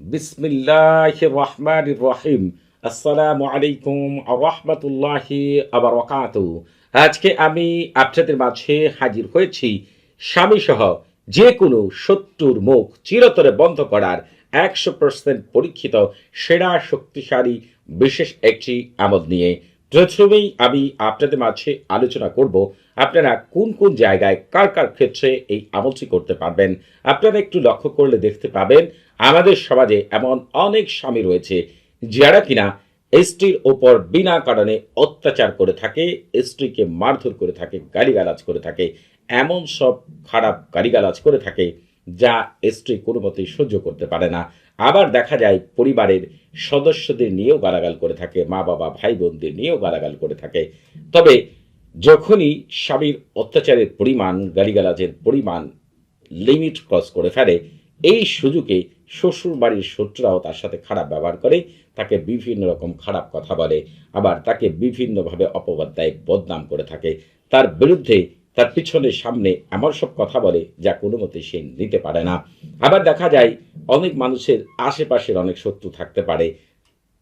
বিসমিল্লাহ রহমান রহিম। আসসালামু আলাইকুম রহমতুল্লাহি আবরকাত আজকে আমি আপনাদের মাঝে হাজির হয়েছি স্বামী সহ যে কোনো শত্রুর মুখ চিরতরে বন্ধ করার একশো পার্সেন্ট পরীক্ষিত সেরা শক্তিশালী বিশেষ একটি আমল নিয়ে প্রথমেই আমি আপনাদের মাঝে আলোচনা করব, আপনারা কোন কোন জায়গায় কার কার ক্ষেত্রে এই আমলটি করতে পারবেন? আপনারা একটু লক্ষ্য করলে দেখতে পাবেন, আমাদের সমাজে এমন অনেক স্বামী রয়েছে যারা কিনা স্ত্রীর ওপর বিনা কারণে অত্যাচার করে থাকে, স্ত্রীকে মারধর করে থাকে, গালিগালাজ করে থাকে, এমন সব খারাপ গালিগালাজ করে থাকে। যা স্ত্রী কোনো মতেই সহ্য করতে পারে না। আবার দেখা যায় পরিবারের সদস্যদের নিয়েও গালাগাল করে থাকে মা বাবা ভাই বোনদের নিয়েও গালাগাল করে থাকে। তবে যখনই স্বামীর অত্যাচারের পরিমাণ, গালিগালাজের পরিমাণ লিমিট ক্রস করে ফেলে, এই সুযোগে শ্বশুর বাড়ির শত্রুরাও তার সাথে খারাপ ব্যবহার করে, তাকে বিভিন্ন রকম খারাপ কথা বলে, আবার তাকে বিভিন্নভাবে অপবাদ দেয়, বদনাম করে থাকে। তার বিরুদ্ধে তার পিছনে সামনে এমন সব কথা বলে যা কোনো মতে সে নিতে পারে না। আবার দেখা যায়, অনেক মানুষের আশেপাশের অনেক শত্রু থাকতে পারে,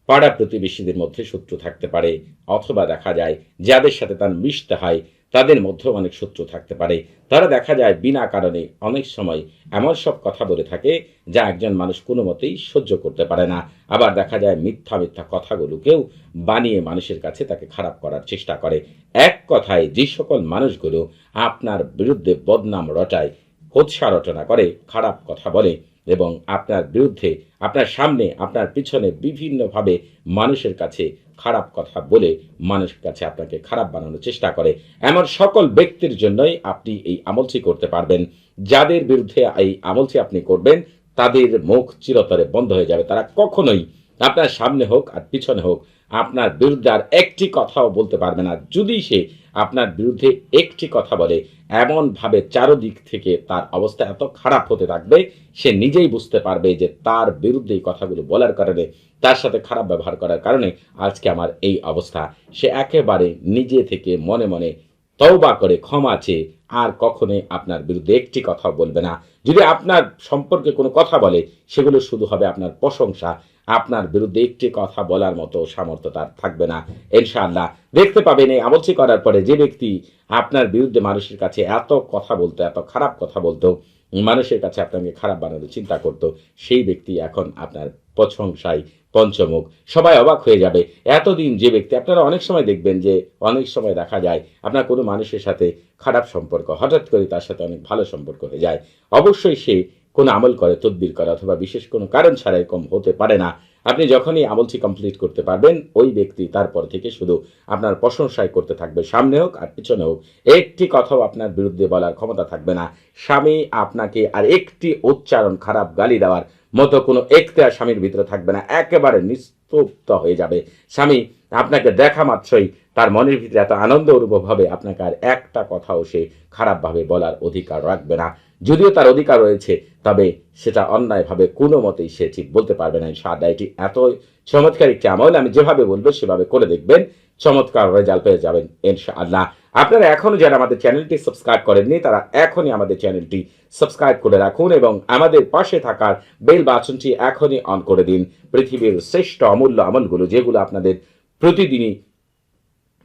পাড়া প্রতিবেশীদের মধ্যে শত্রু থাকতে পারে, অথবা দেখা যায়, যাদের সাথে তার মিশতে হয় তাদের মধ্যেও অনেক শত্রু থাকতে পারে। তারা দেখা যায় বিনা কারণে অনেক সময় এমন সব কথা বলে থাকে যা একজন মানুষ কোনো মতেই সহ্য করতে পারে না। আবার দেখা যায় মিথ্যা মিথ্যা কথাগুলোকেও বানিয়ে মানুষের কাছে তাকে খারাপ করার চেষ্টা করে। এক কথায় যে সকল মানুষগুলো আপনার বিরুদ্ধে বদনাম রটায় কোৎসা রচনা করে, খারাপ কথা বলে এবং আপনার বিরুদ্ধে, আপনার সামনে, আপনার পিছনে বিভিন্নভাবে মানুষের কাছে খারাপ কথা বলে মানুষের কাছে আপনাকে খারাপ বানানোর চেষ্টা করে। এমন সকল ব্যক্তির জন্যই আপনি এই আমলটি করতে পারবেন। যাদের বিরুদ্ধে এই আমলটি আপনি করবেন, তাদের মুখ চিরতরে বন্ধ হয়ে যাবে। তারা কখনোই আপনার সামনে হোক আর পিছনে হোক, আপনার বিরুদ্ধে আর একটি কথাও বলতে পারবে না। যদি সে আপনার বিরুদ্ধে একটি কথা বলে, এমনভাবে চারদিক থেকে তার অবস্থা এত খারাপ হতে থাকবে, সে নিজেই বুঝতে পারবে যে তার বিরুদ্ধে এই কথাগুলো বলার কারণে, তার সাথে খারাপ ব্যবহার করার কারণে আজকে আমার এই অবস্থা। সে একেবারে নিজে থেকে মনে মনে তওবা করে ক্ষমা চেয়ে আর কখনোই আপনার বিরুদ্ধে একটি কথা বলবে না। যদি আপনার সম্পর্কে কোনো কথা বলে, সেগুলো শুধু হবে আপনার প্রশংসা। আপনার বিরুদ্ধে একটি কথা বলার মতো সামর্থ্য তার থাকবে না। ইনশাআল্লাহ দেখতে পাবেন এই আমলটি করার পরে যে ব্যক্তি আপনার বিরুদ্ধে মানুষের কাছে এত কথা বলতো, এত খারাপ কথা বলতো, মানুষের কাছে আপনাকে খারাপ বানানোর চিন্তা করত, সেই ব্যক্তি এখন আপনার প্রশংসায় পঞ্চমুখ। সবাই অবাক হয়ে যাবে। এতদিন যে ব্যক্তি, আপনারা অনেক সময় দেখবেন যে অনেক সময় দেখা যায় আপনার কোনো মানুষের সাথে খারাপ সম্পর্ক, হঠাৎ করে তার সাথে অনেক ভালো সম্পর্ক হয়ে যায়। অবশ্যই সে কোনো আমল করে, তদবির করে অথবা বিশেষ কোনো কারণ ছাড়াই কম হতে পারে না। আপনি যখনই আমলটি কমপ্লিট করতে পারবেন, ওই ব্যক্তি তারপর থেকে শুধু আপনার প্রশংসাই করতে থাকবে। সামনে হোক আর পিছনে হোক, একটি কথাও আপনার বিরুদ্ধে বলার ক্ষমতা থাকবে না। স্বামী আপনাকে আর একটি উচ্চারণ খারাপ গালি দেওয়ার মতো কোনো এখতিয়ার স্বামীর ভিতরে থাকবে না। একেবারে নিস্তব্ধ হয়ে যাবে। স্বামী, আপনাকে দেখা মাত্রই তার মনের ভিতরে এত আনন্দ অনুভব হবে, আপনাকে আর একটা কথাও সে খারাপভাবে বলার অধিকার রাখবে না। যদিও তার অধিকার রয়েছে, তবে সেটা অন্যায়ভাবে কোনো মতেই সে ঠিক বলতে পারবে না। সাদা এটি এত চমৎকার একটি আমল, আমি যেভাবে বলব সেভাবে করে দেখবেন। চমৎকার রেজাল্ট পেয়ে যাবেন, ইনশাআল্লাহ। আপনারা এখনও যারা আমাদের চ্যানেলটি সাবস্ক্রাইব করেননি, তারা এখনই আমাদের চ্যানেলটি সাবস্ক্রাইব করে রাখুন এবং আমাদের পাশে থাকার বেল বাটনটি এখনই অন করে দিন। পৃথিবীর শ্রেষ্ঠ অমূল্য আমলগুলো, যেগুলো আপনাদের প্রতিদিনই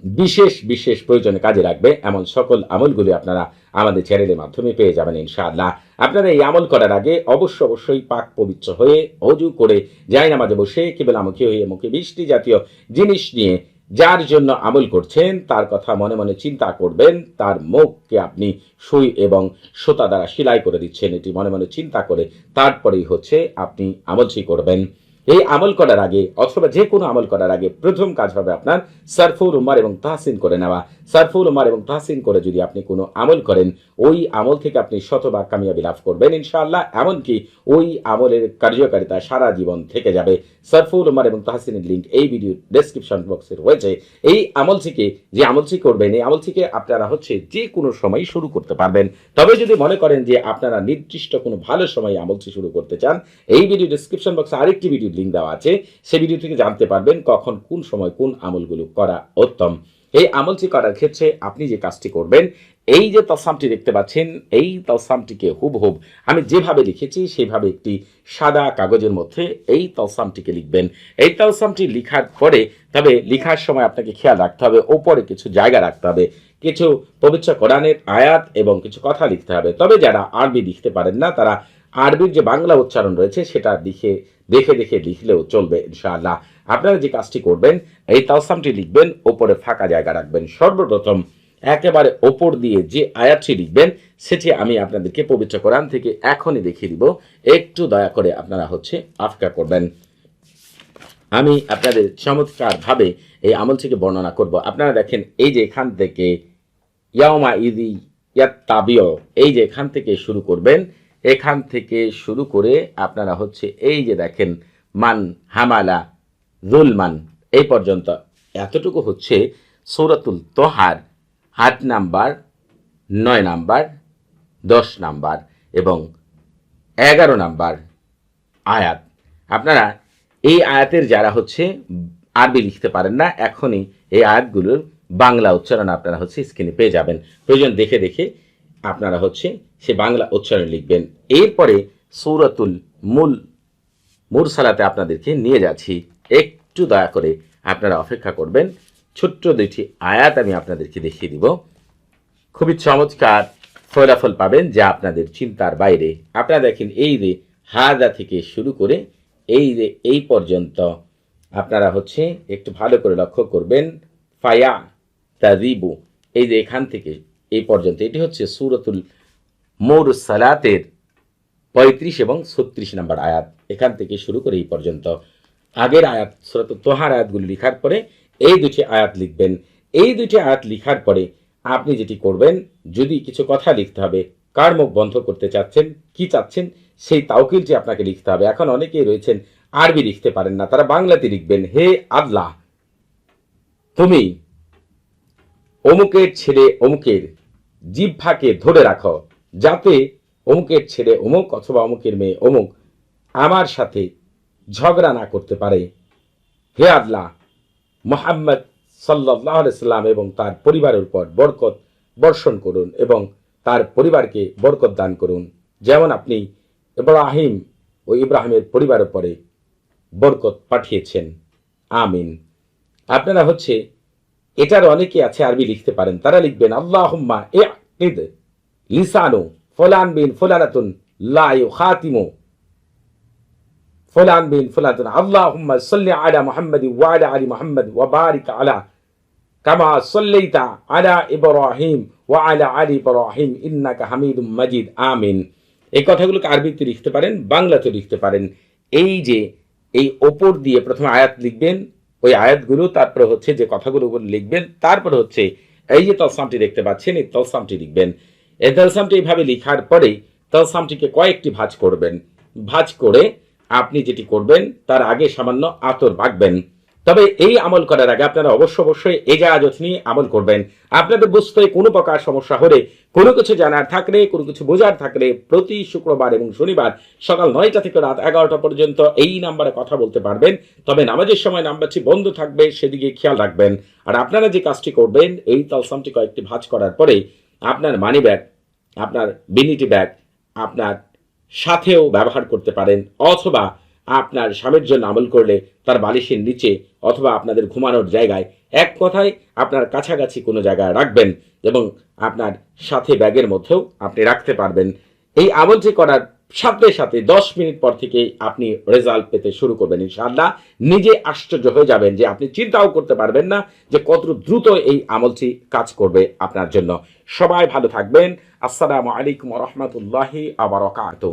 বিশেষ বিশেষ প্রয়োজনে কাজে লাগবে এমন সকল আমলগুলি আপনারা আমাদের চ্যানেলের মাধ্যমে পেয়ে যাবেন ইনশাআল্লাহ। আপনারা এই আমল করার আগে অবশ্য অবশ্যই পাক পবিত্র হয়ে অজু করে যাই নামাজে বসে কেবল আমুখী হয়ে মুখে বৃষ্টি জাতীয় জিনিস নিয়ে যার জন্য আমল করছেন, তার কথা মনে মনে চিন্তা করবেন, তার মুখকে আপনি সুই এবং সোতা দ্বারা সেলাই করে দিচ্ছেন, এটি মনে মনে চিন্তা করে তারপরেই হচ্ছে আপনি আমলটি করবেন। এই আমল করার আগে অথবা যে কোনো আমল করার আগে প্রথম কাজ হবে আপনার সারফুল উমার এবং তাহসিন করে নেওয়া। সারফুল উমার এবং তাহসিন করে যদি আপনি কোনো আমল করেন, ওই আমল থেকে আপনি শতভাগ কামিয়াবি লাভ করবেন ইনশাআল্লাহ, এমনকি ওই আমলের কার্যকারিতা সারা জীবন থেকে যাবে। সারফুল উমার এবং তাহসিনের লিঙ্ক এই ভিডিও ডেসক্রিপশন বক্সে রয়েছে। এই আমল থেকে যে আমলটি করবেন, এই আমল থেকে আপনারা হচ্ছে যে কোনো সময় শুরু করতে পারবেন। তবে যদি মনে করেন যে আপনারা নির্দিষ্ট কোনো ভালো সময় আমলটি শুরু করতে চান, এই ভিডিও ডেসক্রিপশন বক্সে আরেকটি ভিডিও লিঙ্ক দেওয়া আছে, সেই ভিডিও থেকে জানতে পারবেন কখন, কোন সময় কোন আমলগুলো করা উত্তম। এই আমলটি করার ক্ষেত্রে আপনি যে কাজটি করবেন এই যে তলসামটি দেখতে পাচ্ছেন, এই তলসামটিকে হুবহুব আমি যেভাবে লিখেছি সেভাবে একটি সাদা কাগজের মধ্যে এই তলসামটিকে লিখবেন। এই তলসামটি লিখার পরে, তবে লিখার সময় আপনাকে খেয়াল রাখতে হবে, ওপরে কিছু জায়গা রাখতে হবে, কিছু পবিত্র কোরআনের আয়াত এবং কিছু কথা লিখতে হবে। তবে যারা আরবি লিখতে পারেন না, তারা আরবির যে বাংলা উচ্চারণ রয়েছে সেটা লিখে, দেখে দেখে লিখলেও চলবে ইনশাআল্লাহ। আপনারা যে কাজটি করবেন, এই তালসামটি লিখবেন, ওপরে ফাঁকা জায়গা রাখবেন। সর্বপ্রথম একেবারে ওপর দিয়ে যে আয়াতটি লিখবেন, সেটি আমি আপনাদেরকে পবিত্র কোরআন থেকে এখনই দেখিয়ে দিব। একটু দয়া করে আপনারা হচ্ছে আফকা করবেন। আমি আপনাদের চমৎকারভাবে এই আমলটিকে বর্ণনা করব। আপনারা দেখেন, এই যে এখান থেকে ইয়ামা ইদি ইয়াত তাবিও এই যে এখান থেকে শুরু করবেন, এখান থেকে শুরু করে আপনারা হচ্ছে এই যে দেখেন, মান হামালা জুলমান এই পর্যন্ত। এতটুকু হচ্ছে সৌরাতুল তোহার আট নাম্বার, নয় নাম্বার, দশ নাম্বার এবং এগারো নাম্বার আয়াত। আপনারা এই আয়াতের যারা হচ্ছে আরবি লিখতে পারেন না, এখনই এই আয়াতগুলোর বাংলা উচ্চারণ আপনারা হচ্ছে স্ক্রিনে পেয়ে যাবেন। প্রয়োজন দেখে দেখে আপনারা হচ্ছে সে বাংলা উচ্চারণ লিখবেন। এরপরে সৌরাতুল মূল, মুরসালাতে আপনাদেরকে নিয়ে যাচ্ছি। একটু দয়া করে আপনারা অপেক্ষা করবেন। ছোট্ট দুইটি আয়াত আমি আপনাদেরকে দেখিয়ে দিব। খুবই চমৎকার ফলাফল পাবেন যা আপনাদের চিন্তার বাইরে। আপনারা দেখেন, এই রে হাদা থেকে শুরু করে এই রে এই পর্যন্ত আপনারা হচ্ছে একটু ভালো করে লক্ষ্য করবেন। ফায়া তাজিবু এই যে এখান থেকে এই পর্যন্ত, এটি হচ্ছে সুরতুল মোর সালাতের পঁয়ত্রিশ এবং ছত্রিশ নম্বর আয়াত। এখান থেকে শুরু করে এই পর্যন্ত। আগের আয়াত সুরত তোহার আয়াতগুলি লিখার পরে এই দুটি আয়াত লিখবেন। এই দুটি আয়াত লিখার পরে আপনি যেটি করবেন, যদি কিছু কথা লিখতে হবে, কার মুখ বন্ধ করতে চাচ্ছেন, কি চাচ্ছেন, সেই তাওকিলটি আপনাকে লিখতে হবে। এখন অনেকেই রয়েছেন, আরবি লিখতে পারেন না, তারা বাংলাতে লিখবেন, হে আল্লাহ, তুমি অমুকের ছেলে অমুকের জিহ্বাকে ধরে রাখো, যাতে অমুকের ছেলে অমুক অথবা অমুকের মেয়ে অমুক আমার সাথে ঝগড়া না করতে পারে। হে আল্লাহ মোহাম্মদ সাল্লাহ সাল্লাম এবং তার পরিবারের উপর বরকত বর্ষণ করুন এবং তার পরিবারকে বরকত দান করুন। যেমন আপনি ইব্রাহিম ও ইব্রাহিমের পরিবারের পরে বরকত পাঠিয়েছেন। আমিন। আপনারা হচ্ছে, এটার অনেকে আছে আরবি লিখতে পারেন, তারা লিখবেন আল্লাহ লিসানু ফলান বিন ফলানাতুন লায়ু খাতিমু ফুলান বিন ফুলাতুন। আল্লাহ সাল্লি আলা মোহাম্মদ ওয়ালা আলী মোহাম্মদ ওয়াবারিক আলা কামা সল্লাইতা আলা ইব্রাহিম ওয়া আলা আলী ইব্রাহিম ইন্নাকা হামিদুম মাজিদ। আমিন। এই কথাগুলোকে আরবিতে লিখতে পারেন বাংলাতে লিখতে পারেন। এই যে এই ওপর দিয়ে প্রথমে আয়াত লিখবেন, ওই আয়াতগুলো, তারপরে হচ্ছে যে কথাগুলো লিখবেন, তারপরে হচ্ছে এই যে তলসামটি দেখতে পাচ্ছেন, এই তলসামটি লিখবেন। এই তলসামটি এইভাবে লিখার পরে তলসামটিকে কয়েকটি ভাজ করবেন। ভাঁজ করে আপনি যেটি করবেন, তার আগে সামান্য আতর মাখবেন তবে এই আমল করার আগে আপনারা অবশ্য অবশ্যই এজাজত নিয়ে আমল করবেন। আপনাদের বুঝতে কোনো প্রকার সমস্যা হলে, কোনো কিছু জানার থাকলে, কোনো কিছু বোঝার থাকলে প্রতি শুক্রবার এবং শনিবার সকাল নয়টা থেকে রাত এগারোটা পর্যন্ত এই নাম্বারে কথা বলতে পারবেন। তবে নামাজের সময় নাম্বারটি বন্ধ থাকবে, সেদিকে খেয়াল রাখবেন। আর আপনারা যে কাজটি করবেন, এই তালসামটি কয়েকটি ভাঁজ করার পরে আপনার মানি ব্যাগ আপনার বিনিটি ব্যাগ আপনার সাথেও ব্যবহার করতে পারেন, অথবা আপনার স্বামীর জন্য আমল করলে তার বালিশের নিচে অথবা আপনাদের ঘুমানোর জায়গায় এক কথায় আপনার কাছাকাছি কোনো জায়গায় রাখবেন এবং আপনার সাথে ব্যাগের মধ্যেও আপনি রাখতে পারবেন। এই আমলটি করার সাথে সাথে দশ মিনিট পর থেকে আপনি রেজাল্ট পেতে শুরু করবেন, ইনশাআল্লাহ। নিজে আশ্চর্য হয়ে যাবেন যে আপনি চিন্তাও করতে পারবেন না যে কত দ্রুত এই আমলটি কাজ করবে আপনার জন্য। সবাই ভালো থাকবেন। আসসালামু আলাইকুম রহমতুল্লাহি আবরকাত